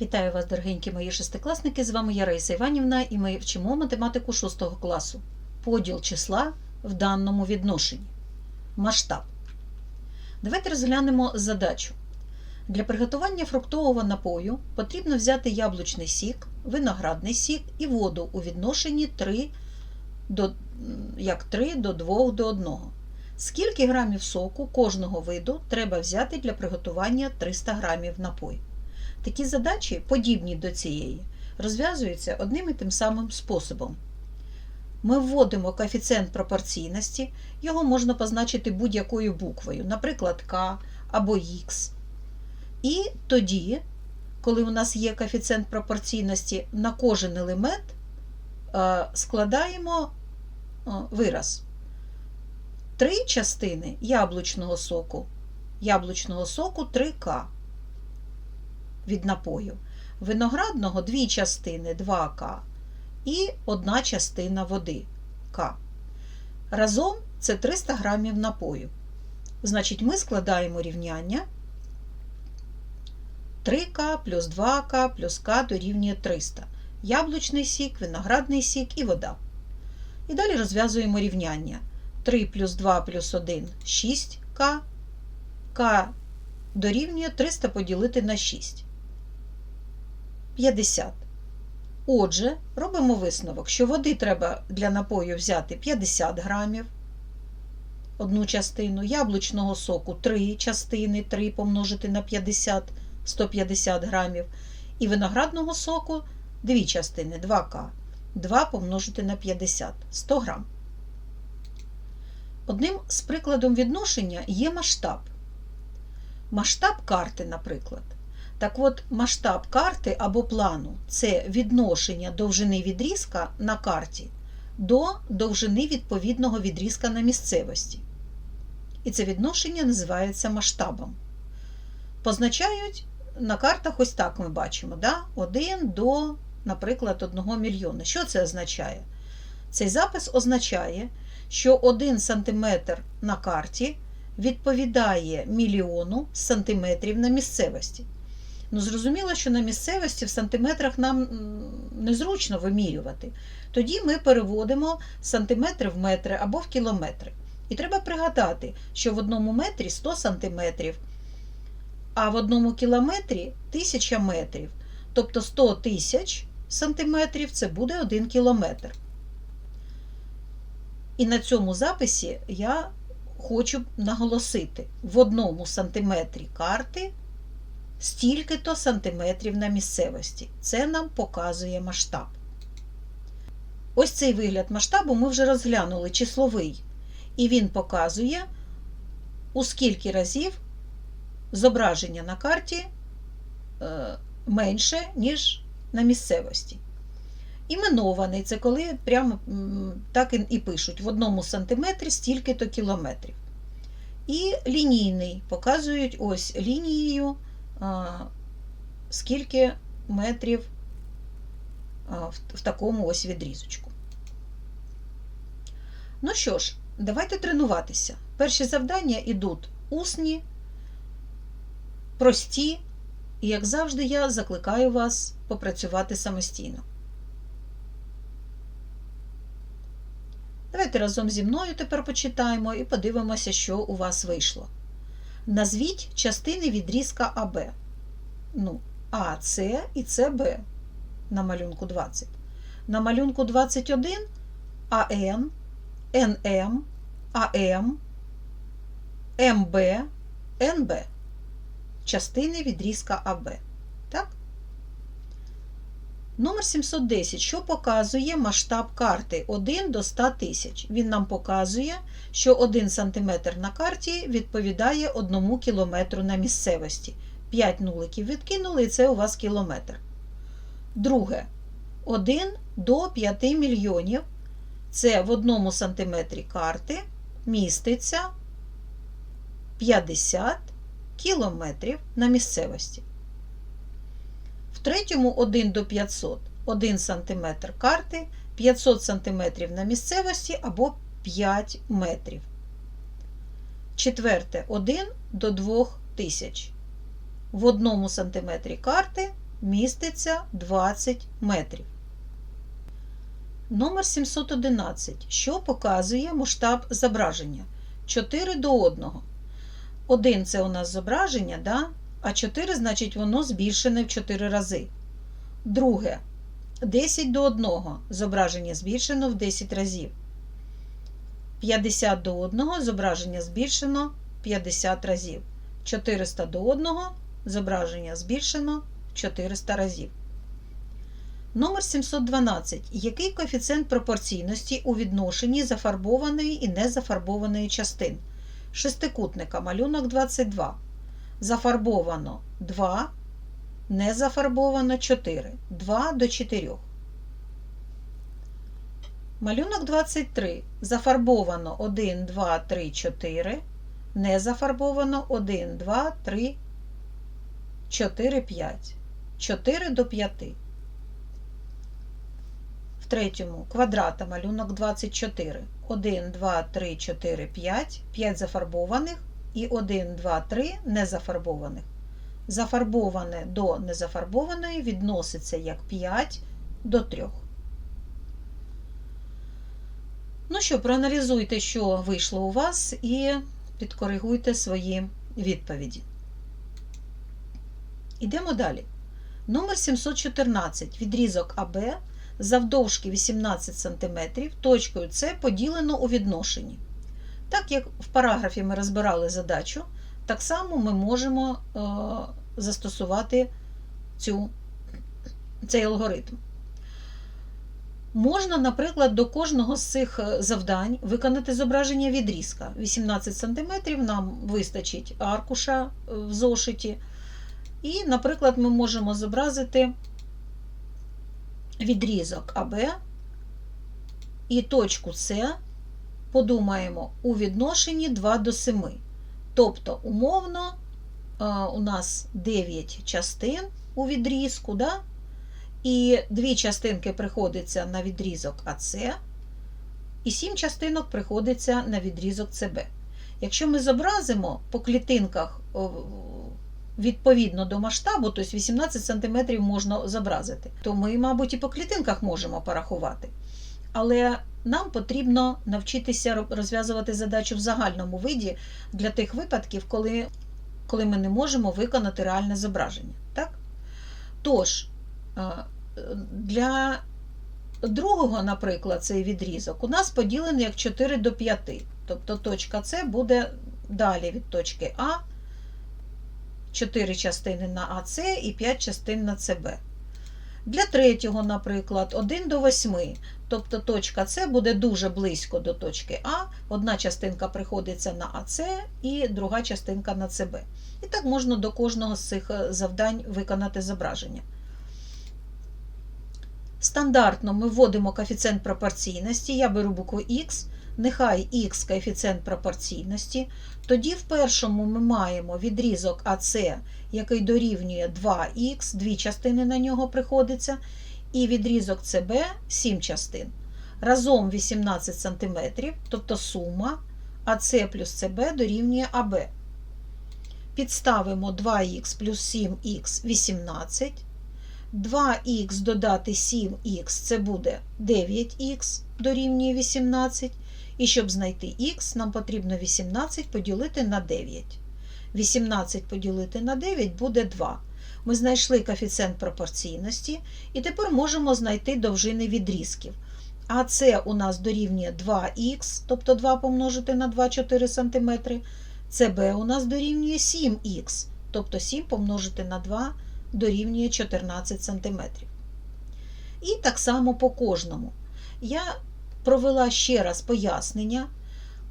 Вітаю вас, дорогенькі мої шестикласники! З вами я Раїса Іванівна, і ми вчимо математику 6 класу. Поділ числа в даному відношенні. Масштаб. Давайте розглянемо задачу. Для приготування фруктового напою потрібно взяти яблучний сік, виноградний сік і воду у відношенні 3 до, як 3 до 2 до 1. Скільки грамів соку кожного виду треба взяти для приготування 300 грамів напою? Такі задачі, подібні до цієї, розв'язуються одним і тим самим способом. Ми вводимо коефіцієнт пропорційності, його можна позначити будь-якою буквою, наприклад, К або Х. І тоді, коли у нас є коефіцієнт пропорційності, на кожен елемент е, складаємо е, вираз. Три частини яблучного соку. Яблучного соку 3К від напою. Виноградного дві частини 2К і одна частина води К. Разом це 300 грамів напою. Значить, ми складаємо рівняння 3К плюс 2К плюс К дорівнює 300. Яблучний сік, виноградний сік і вода. І далі розв'язуємо рівняння. 3 плюс 2 плюс 1 6К. К дорівнює 300 поділити на 6. 50. Отже, робимо висновок, що води треба для напою взяти 50 грамів, одну частину, яблучного соку 3 частини, 3 помножити на 50, 150 грамів, і виноградного соку 2 частини, 2К, 2 помножити на 50, 100 грам. Одним з прикладом відношення є масштаб. Масштаб карти, наприклад. Так от, масштаб карти або плану це відношення довжини відрізка на карті до довжини відповідного відрізка на місцевості. І це відношення називається масштабом. Позначають на картах ось так ми бачимо: да? 1 до, наприклад, 1 мільйона. Що це означає? Цей запис означає, що 1 см на карті відповідає мільйону сантиметрів на місцевості. Ну, зрозуміло, що на місцевості в сантиметрах нам незручно вимірювати. Тоді ми переводимо сантиметри в метри або в кілометри. І треба пригадати, що в одному метрі 100 сантиметрів, а в одному кілометрі 1000 метрів. Тобто 100 тисяч сантиметрів це буде 1 кілометр. І на цьому записі я хочу наголосити: в одному сантиметрі карти стільки-то сантиметрів на місцевості. Це нам показує масштаб. Ось цей вигляд масштабу ми вже розглянули числовий. І він показує, у скільки разів зображення на карті е, менше, ніж на місцевості. Іменований це коли прямо так і пишуть: в одному сантиметрі стільки-то кілометрів. І лінійний показують ось лінією скільки метрів в такому ось відрізочку. Ну що ж, давайте тренуватися. Перші завдання йдуть усні, прості, і, як завжди, я закликаю вас попрацювати самостійно. Давайте разом зі мною тепер почитаємо і подивимося, що у вас вийшло. Назвіть частини відрізка АБ. Ну, АС і СБ на малюнку 20. На малюнку 21 АН, НМ, АМ, МБ, НБ. Частини відрізка АБ. Номер 710, що показує масштаб карти 1 до 100 тисяч. Він нам показує, що 1 см на карті відповідає 1 км на місцевості. 5 нуликів відкинули, і це у вас кілометр. Друге, 1 до 5 мільйонів. Це в 1 см карти міститься 50 кілометрів на місцевості. Третьому 1 до 500 1 см карти, 500 см на місцевості або 5 метрів. Четверте 1 до 2 тисяч. В 1 см карти міститься 20 метрів. Номер 711. Що показує масштаб зображення? 4 до 1. 1 це у нас зображення, да? А 4 значить воно збільшене в 4 рази. Друге. 10 до 1. Зображення збільшено в 10 разів. 50 до 1 зображення збільшено 50 разів. 400 до 1 зображення збільшено 400 разів. Номер 712. Який коефіцієнт пропорційності у відношенні зафарбованої і незафарбованої частин? Шестикутника малюнок 22. Зафарбовано 2, незафарбовано 4. 2 до 4. Малюнок 23. Зафарбовано 1, 2, 3, 4. Не зафарбовано 1, 2, 3, 4, 5. 4 до 5. В третьому квадрата малюнок 24. 1, 2, 3, 4, 5. 5 зафарбованих і 1, 2, 3 незафарбованих. Зафарбоване до незафарбованої відноситься як 5 до 3. Ну що, проаналізуйте, що вийшло у вас, і підкоригуйте свої відповіді. Ідемо далі. Номер 714. Відрізок АБ завдовжки 18 см, точкою С поділено у відношенні. Так як в параграфі ми розбирали задачу, так само ми можемо е, застосувати цю, цей алгоритм. Можна, наприклад, до кожного з цих е, завдань виконати зображення відрізка. 18 см нам вистачить аркуша е, в зошиті. І, наприклад, ми можемо зобразити відрізок АБ і точку С подумаємо у відношенні 2 до 7. Тобто, умовно, е, у нас 9 частин у відрізку, да? і дві частинки приходиться на відрізок АС, і 7 частинок приходиться на відрізок СБ. Якщо ми зобразимо по клітинках відповідно до масштабу, тобто 18 см можна зобразити, то ми, мабуть, і по клітинках можемо порахувати. Але нам потрібно навчитися розв'язувати задачу в загальному виді для тих випадків, коли коли ми не можемо виконати реальне зображення. Так? Тож, для другого, наприклад, цей відрізок у нас поділений як 4 до 5. Тобто точка С буде далі від точки А, 4 частини на АС і 5 частин на СБ. Для третього, наприклад, 1 до 8. Тобто точка С буде дуже близько до точки А, одна частинка приходиться на АС і друга частинка на СБ. І так можна до кожного з цих е, завдань виконати зображення. Стандартно ми вводимо коефіцієнт пропорційності, я беру букву Х, нехай Х коефіцієнт пропорційності. Тоді в першому ми маємо відрізок АС, який дорівнює 2х, дві частини на нього приходиться, і відрізок СБ 7 частин. Разом 18 см, тобто сума АС плюс СБ дорівнює АБ. Підставимо 2х плюс 7х 18. 2х додати 7х це буде 9х дорівнює 18. І щоб знайти х, нам потрібно 18 поділити на 9. 18 поділити на 9 буде 2. Ми знайшли коефіцієнт пропорційності, і тепер можемо знайти довжини відрізків. А це у нас дорівнює 2х, тобто 2 помножити на 2 4 см. ЦБ у нас дорівнює 7х, тобто 7 помножити на 2 дорівнює 14 см. І так само по кожному. Я провела ще раз пояснення.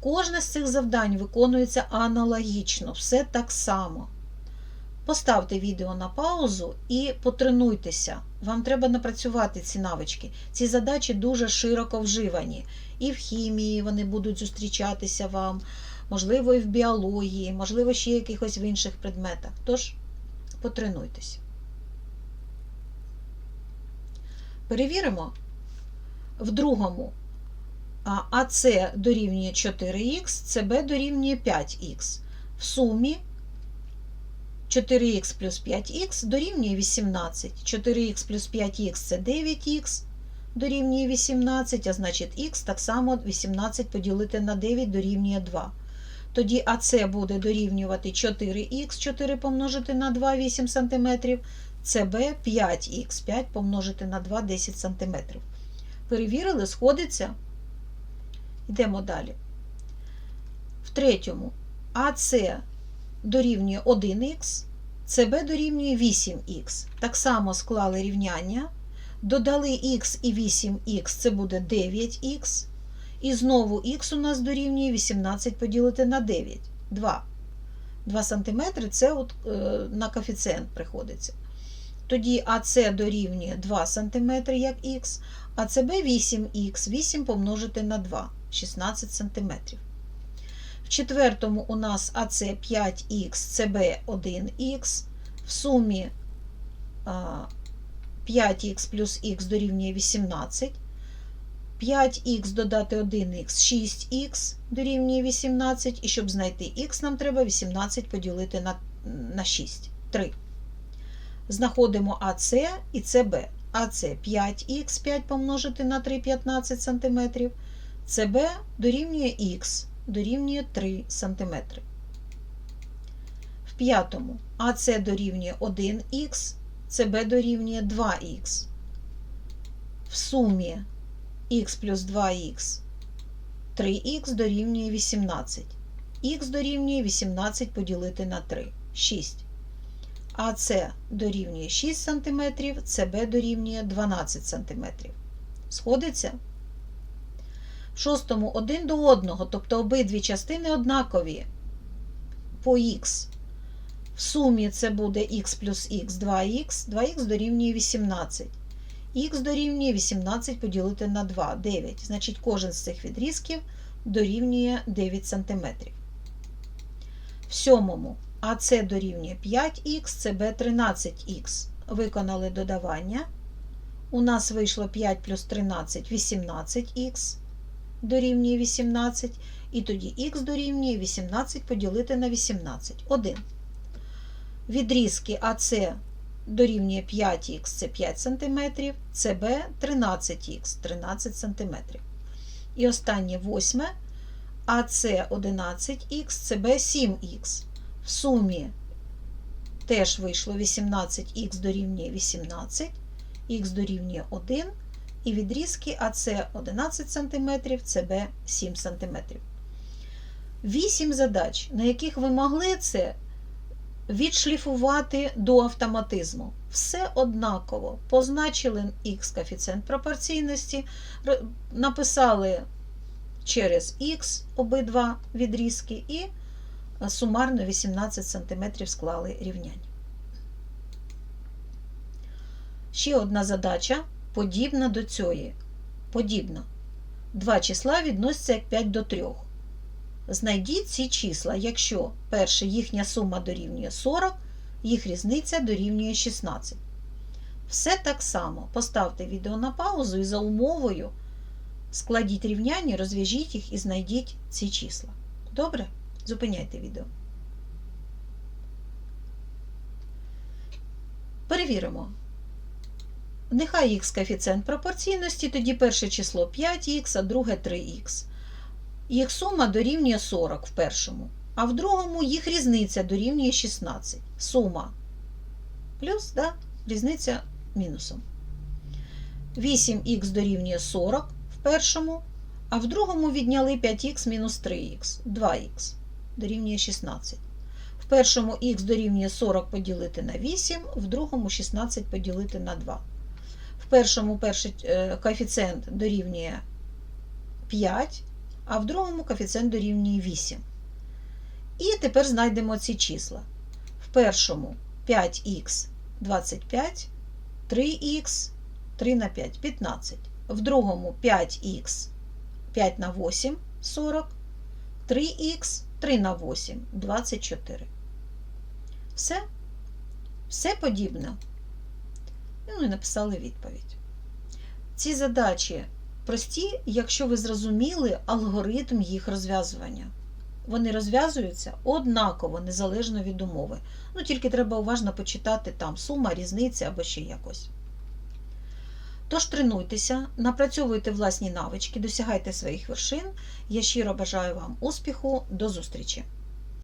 Кожне з цих завдань виконується аналогічно, все так само. Поставте відео на паузу і потренуйтеся. Вам треба напрацювати ці навички. Ці задачі дуже широко вживані. І в хімії вони будуть зустрічатися вам, можливо, і в біології, можливо, ще якихось в інших предметах. Тож, потренуйтесь. Перевіримо в другому АС дорівнює 4х, СБ дорівнює 5х. В сумі 4х плюс 5х дорівнює 18. 4х плюс 5х це 9х дорівнює 18, а значить х так само 18 поділити на 9 дорівнює 2. Тоді АС буде дорівнювати 4х, 4 помножити на 2, 8 см, СБ 5х, 5 помножити на 2, 10 см. Перевірили, сходиться. Йдемо далі. В третьому АС дорівнює 1х, СБ дорівнює 8х. Так само склали рівняння. Додали х і 8х, це буде 9х. І знову х у нас дорівнює 18 поділити на 9. 2. 2 см це от, е, на коефіцієнт приходиться. Тоді АС дорівнює 2 см як х, а СБ 8х, 8 помножити на 2, 16 см. В четвертому у нас АС 5х, СБ 1х. В сумі 5х плюс х дорівнює 18. 5х додати 1х 6х дорівнює 18. І щоб знайти х, нам треба 18 поділити на, на 6. 3. Знаходимо АС і СБ. АС 5х 5 помножити на 3 15 см. СБ дорівнює х дорівнює 3 см. В п'ятому АС дорівнює 1х, СБ дорівнює 2х. В сумі х плюс 2х 3х дорівнює 18. Х дорівнює 18 поділити на 3 6. АС дорівнює 6 см, СБ дорівнює 12 см. Сходиться? В шостому один до одного, тобто обидві частини однакові по х. В сумі це буде х плюс х 2х, 2х дорівнює 18. Х дорівнює 18 поділити на 2, 9. Значить, кожен з цих відрізків дорівнює 9 см. В сьомому АС дорівнює 5х, СБ 13х. Виконали додавання. У нас вийшло 5 плюс 13 18х дорівнює 18. І тоді х дорівнює 18 поділити на 18. 1. Відрізки АС дорівнює 5х це 5 см, СБ 13х 13 см. І останнє восьме АС 11х, СБ 7х. В сумі теж вийшло 18х дорівнює 18, х дорівнює 1, і відрізки АС 11 см, СБ 7 см. Вісім задач, на яких ви могли це відшліфувати до автоматизму. Все однаково. Позначили х коефіцієнт пропорційності, написали через х обидва відрізки і сумарно 18 см склали рівняння. Ще одна задача подібна до цієї. Подібна. Два числа відносяться як 5 до 3. Знайдіть ці числа, якщо перше їхня сума дорівнює 40, їх різниця дорівнює 16. Все так само. Поставте відео на паузу і за умовою складіть рівняння, розв'яжіть їх і знайдіть ці числа. Добре? Зупиняйте відео. Перевіримо. Нехай х коефіцієнт пропорційності, тоді перше число 5х, а друге 3х. Їх сума дорівнює 40 в першому, а в другому їх різниця дорівнює 16. Сума плюс, да, різниця мінусом. 8х дорівнює 40 в першому, а в другому відняли 5х мінус 3х, 2х дорівнює 16. В першому х дорівнює 40 поділити на 8, в другому 16 поділити на 2. В першому перший коефіцієнт дорівнює 5, а в другому коефіцієнт дорівнює 8. І тепер знайдемо ці числа. В першому 5х 25, 3х 3 на 5 15. В другому 5х 5 на 8 40, 3х 3 на 8 24. Все? Все подібно. Ну і написали відповідь. Ці задачі прості, якщо ви зрозуміли алгоритм їх розв'язування. вони розв'язуються однаково, незалежно від умови. Ну, тільки треба уважно почитати там сума, різниця або ще якось. Тож тренуйтеся, напрацьовуйте власні навички, досягайте своїх вершин. Я щиро бажаю вам успіху. До зустрічі!